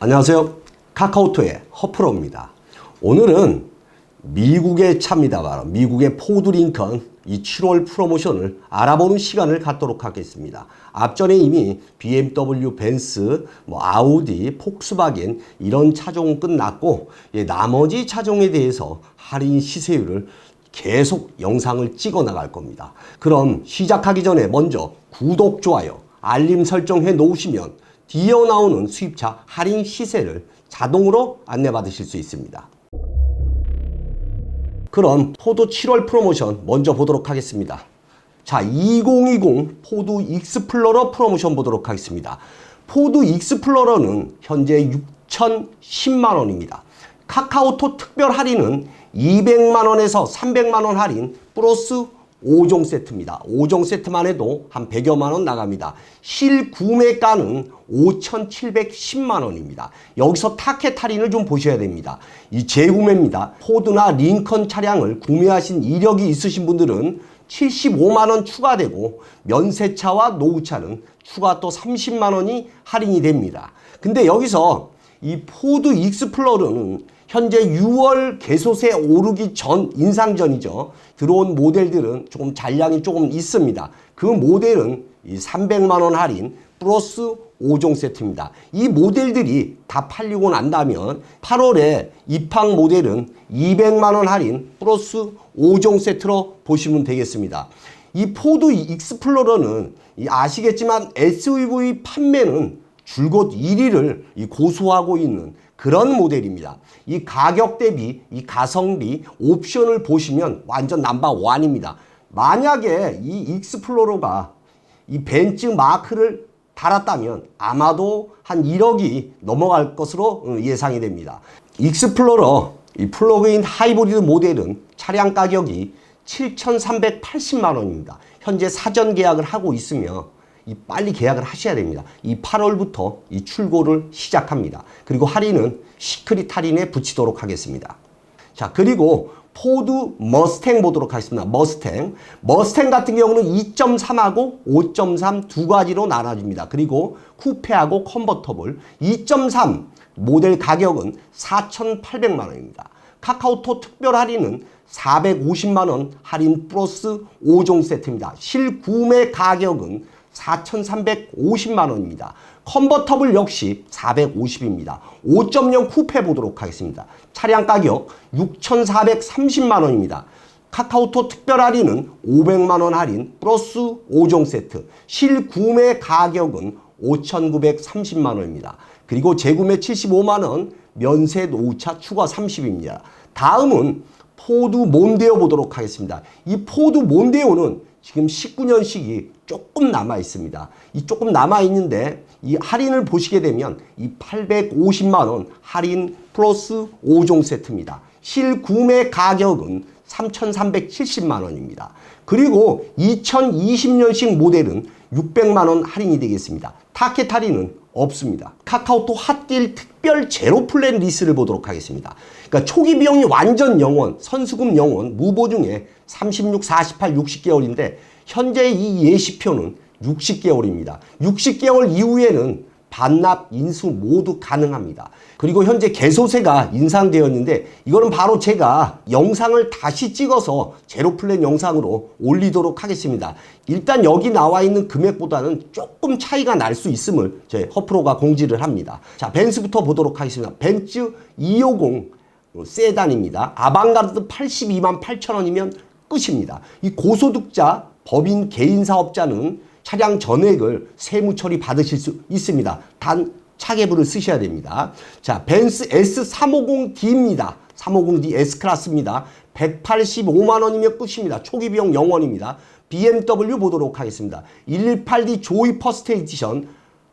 안녕하세요. 카카오톡의 허프로입니다. 오늘은 미국의 차입니다. 바로 미국의 포드 링컨 이 7월 프로모션을 알아보는 시간을 갖도록 하겠습니다. 앞전에 이미 BMW, 벤츠, 뭐 아우디, 폭스바겐 이런 차종은 끝났고 예, 나머지 차종에 대해서 할인 시세율을 계속 영상을 찍어 나갈 겁니다. 그럼 시작하기 전에 먼저 구독, 좋아요, 알림 설정해 놓으시면 뒤에 나오는 수입차 할인 시세를 자동으로 안내받으실 수 있습니다. 그럼 포드 7월 프로모션 먼저 보도록 하겠습니다. 자, 2020 포드 익스플로러 프로모션 보도록 하겠습니다. 포드 익스플로러는 현재 6,010만 원입니다. 카카오톡 특별 할인은 200만 원에서 300만 원 할인 플러스 5종 세트입니다. 5종 세트만 해도 한 100여만 원 나갑니다. 실구매가는 5,710만 원입니다. 여기서 타켓 할인을 좀 보셔야 됩니다. 이 재구매입니다. 포드나 링컨 차량을 구매하신 이력이 있으신 분들은 75만 원 추가되고 면세차와 노후차는 추가 또 30만 원이 할인이 됩니다. 근데 여기서 이 포드 익스플로러는 현재 6월 개소세 오르기 전 인상 전이죠. 들어온 모델들은 조금 잔량이 조금 있습니다. 그 모델은 이 300만 원 할인 플러스 5종 세트입니다. 이 모델들이 다 팔리고 난다면 8월에 입항 모델은 200만 원 할인 플러스 5종 세트로 보시면 되겠습니다. 이 포드 익스플로러는 이 아시겠지만 SUV 판매는 줄곧 1위를 이 고수하고 있는 그런 모델입니다. 이 가격 대비 이 가성비 옵션을 보시면 완전 넘버 원입니다. 만약에 이 익스플로러가 이 벤츠 마크를 달았다면 아마도 한 1억이 넘어갈 것으로 어, 예상이 됩니다. 익스플로러 이 플러그인 하이브리드 모델은 차량 가격이 7,380만 원입니다. 현재 사전 계약을 하고 있으며 이 빨리 계약을 하셔야 됩니다. 이 8월부터 이 출고를 시작합니다. 그리고 할인은 시크릿 할인에 붙이도록 하겠습니다. 자, 그리고 포드 머스탱 보도록 하겠습니다. 머스탱. 머스탱 같은 경우는 2.3하고 5.3 두 가지로 나눠집니다. 그리고 쿠페하고 컨버터블 2.3 모델 가격은 4,800만 원입니다. 카카오톡 특별 할인은 450만 원 할인 플러스 5종 세트입니다. 실구매 가격은 4,350만 원입니다. 컨버터블 역시 450입니다. 5.0 쿠페 보도록 하겠습니다. 차량 가격 6,430만 원입니다. 카카오톡 특별 할인은 500만 원 할인 플러스 5종 세트. 실구매 가격은 5,930만 원입니다. 그리고 재구매 75만 원, 면세 노후차 추가 30입니다. 다음은 포드 몬데오 보도록 하겠습니다. 이 포드 몬데오는 지금 19년식이 조금 남아 있습니다. 이 조금 남아 있는데 이 할인을 보시게 되면 이 850만 원 할인 플러스 5종 세트입니다. 실구매 가격은 3,370만 원입니다. 그리고 2020년식 모델은 600만 원 할인이 되겠습니다. 타켓 할인은 없습니다. 카카오톡 핫딜 특별 제로 플랜 리스를 보도록 하겠습니다. 그러니까 초기 비용이 완전 영원, 선수금 영원, 무보 중에 36, 48, 60개월인데 현재 이 예시표는 60개월입니다. 60개월 이후에는 반납, 인수 모두 가능합니다. 그리고 현재 개소세가 인상되었는데 이거는 바로 제가 영상을 다시 찍어서 제로 플랜 영상으로 올리도록 하겠습니다. 일단 여기 나와 있는 금액보다는 조금 차이가 날 수 있음을 제 허프로가 공지를 합니다. 자, 벤츠부터 보도록 하겠습니다. 벤츠 250 세단입니다. 아방가르드 82만 8천 원이면 끝입니다. 이 고소득자, 법인 개인 사업자는 차량 전액을 세무 처리 받으실 수 있습니다. 단 차계부를 쓰셔야 됩니다. 자, 벤츠 S350D입니다. 350D S클래스입니다. 185만 원이면 끝입니다. 초기 비용 0원입니다. BMW 보도록 하겠습니다. 118D 조이 퍼스트 에디션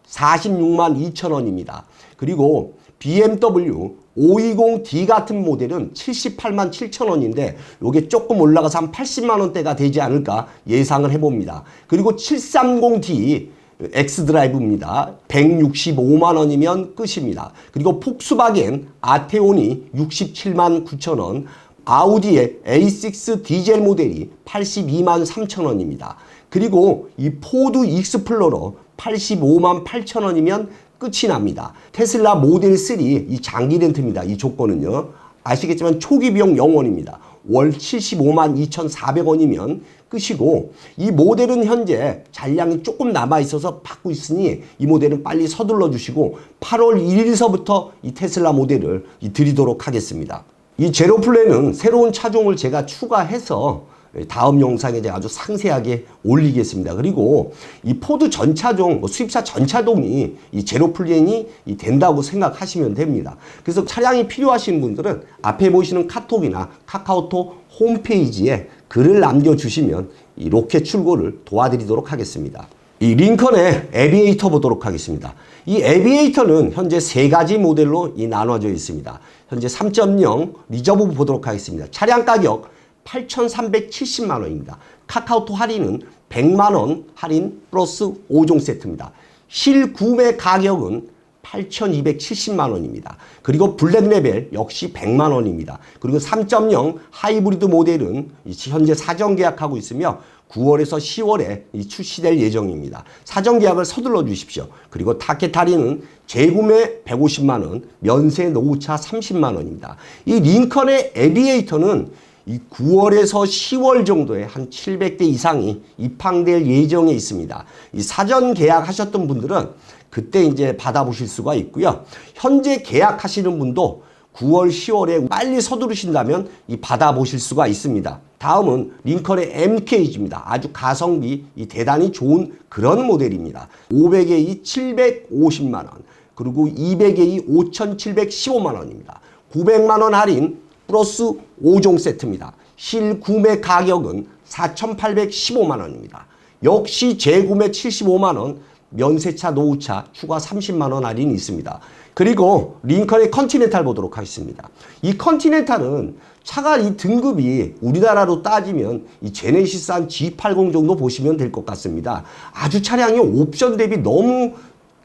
46만 2천 원입니다. 그리고 BMW 520D 같은 모델은 78만 7천 원인데 이게 조금 올라가서 한 80만 원대가 되지 않을까 예상을 해봅니다. 그리고 730D 엑스드라이브입니다. 165만 원이면 끝입니다. 그리고 폭스바겐 아테온이 67만 9천 원, 아우디의 A6 디젤 모델이 82만 3천 원입니다. 그리고 이 포드 익스플로러 85만 8천 원이면 끝이 납니다. 테슬라 모델 3 이 장기 렌트입니다. 이 조건은요. 아시겠지만 초기 비용 0원입니다. 월 75만 2,400원이면 끝이고 이 모델은 현재 잔량이 조금 남아 있어서 받고 있으니 이 모델은 빨리 서둘러 주시고 8월 1일서부터 이 테슬라 모델을 이 드리도록 하겠습니다. 이 제로 플랜은 새로운 차종을 제가 추가해서 다음 영상에 제가 아주 상세하게 올리겠습니다. 그리고 이 포드 전차종, 뭐 수입차 전차종이 이 제로 플랜이 이 된다고 생각하시면 됩니다. 그래서 차량이 필요하신 분들은 앞에 보시는 카톡이나 카카오톡 홈페이지에 글을 남겨주시면 이 로켓 출고를 도와드리도록 하겠습니다. 이 링컨의 에비에이터 보도록 하겠습니다. 이 에비에이터는 현재 세 가지 모델로 이 나눠져 있습니다. 현재 3.0 리저브 보도록 하겠습니다. 차량 가격 8,370만 원입니다. 카카오톡 할인은 100만 원 할인 플러스 5종 세트입니다. 실구매 가격은 8,270만 원입니다. 그리고 블랙 레벨 역시 100만 원입니다. 그리고 3.0 하이브리드 모델은 현재 사전 계약하고 있으며 9월에서 10월에 출시될 예정입니다. 사전 계약을 서둘러 주십시오. 그리고 타켓 할인은 재구매 150만 원, 면세 노후차 30만 원입니다. 이 링컨의 에비에이터는 이 9월에서 10월 정도에 한 700대 이상이 입항될 예정에 있습니다. 이 사전 계약하셨던 분들은 그때 이제 받아보실 수가 있고요. 현재 계약하시는 분도 9월, 10월에 빨리 서두르신다면 이 받아보실 수가 있습니다. 다음은 링컨의 MKG입니다. 아주 가성비 이 대단히 좋은 그런 모델입니다. 500에 750만 원, 그리고 200에 5,715만 원입니다. 900만 원 할인 플러스 5종 세트입니다. 실구매 가격은 4,815만 원입니다. 역시 재구매 75만 원, 면세차, 노후차 추가 30만 원 할인이 있습니다. 그리고 링컨의 컨티넨탈 보도록 하겠습니다. 이 컨티넨탈은 차가 이 등급이 우리나라로 따지면 이 제네시스 G80 정도 보시면 될 것 같습니다. 아주 차량이 옵션 대비 너무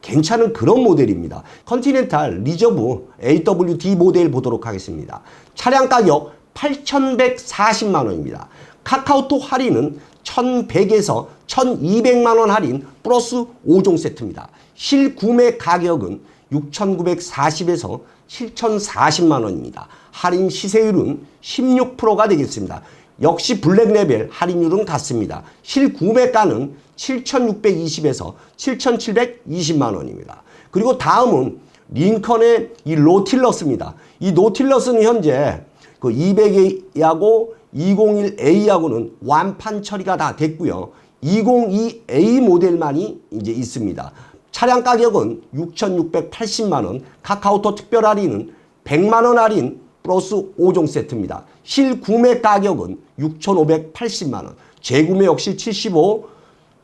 괜찮은 그런 모델입니다. 컨티넨탈 리저브 AWD 모델 보도록 하겠습니다. 차량 가격 8,140만 원입니다. 카카오톡 할인은 1,100에서 1,200만 원 할인 플러스 5종 세트입니다. 실구매 가격은 6,940에서 7,040만 원입니다. 할인 시세율은 16%가 되겠습니다. 역시 블랙 레벨 할인율은 같습니다. 실구매가는 7,620에서 7,720만 원입니다. 그리고 다음은 링컨의 이 로틸러스입니다. 이 노틸러스는 현재 그 200A하고 201A하고는 완판 처리가 다 됐고요. 202A 모델만이 이제 있습니다. 차량 가격은 6,680만 원, 카카오톡 특별 할인은 100만 원 할인 플러스 5종 세트입니다. 실구매 가격은 6,580만 원, 재구매 역시 75,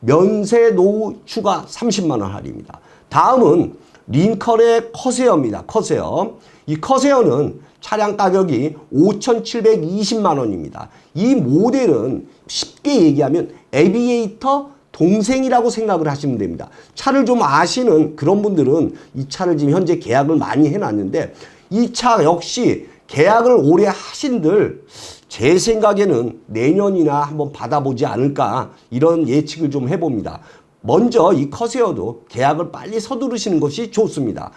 면세 노후 추가 30만 원 할인입니다. 다음은 링컨의 커세어입니다. 커세어. 이 커세어는 차량 가격이 5,720만 원입니다. 이 모델은 쉽게 얘기하면 에비에이터 동생이라고 생각을 하시면 됩니다. 차를 좀 아시는 그런 분들은 이 차를 지금 현재 계약을 많이 해놨는데 이 차 역시 계약을 오래 하신들 제 생각에는 내년이나 한번 받아보지 않을까 이런 예측을 좀 해봅니다. 먼저 이 커세어도 계약을 빨리 서두르시는 것이 좋습니다.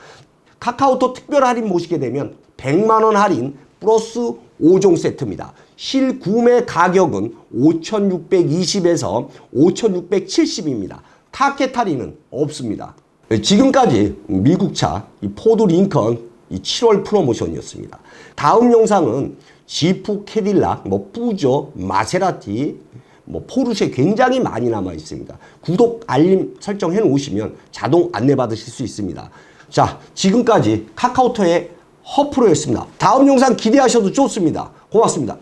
카카오톡 특별 할인 모시게 되면 100만 원 할인 플러스 5종 세트입니다. 실구매 가격은 5,620에서 5,670입니다. 타켓 할인은 없습니다. 지금까지 미국차 이 포드 링컨 이 7월 프로모션이었습니다. 다음 영상은 지프, 캐딜락, 뭐 뿌조, 마세라티, 뭐 포르쉐 굉장히 많이 남아 있습니다. 구독, 알림 설정해 놓으시면 자동 안내 받으실 수 있습니다. 자, 지금까지 카카오톡의 허프로였습니다. 다음 영상 기대하셔도 좋습니다. 고맙습니다.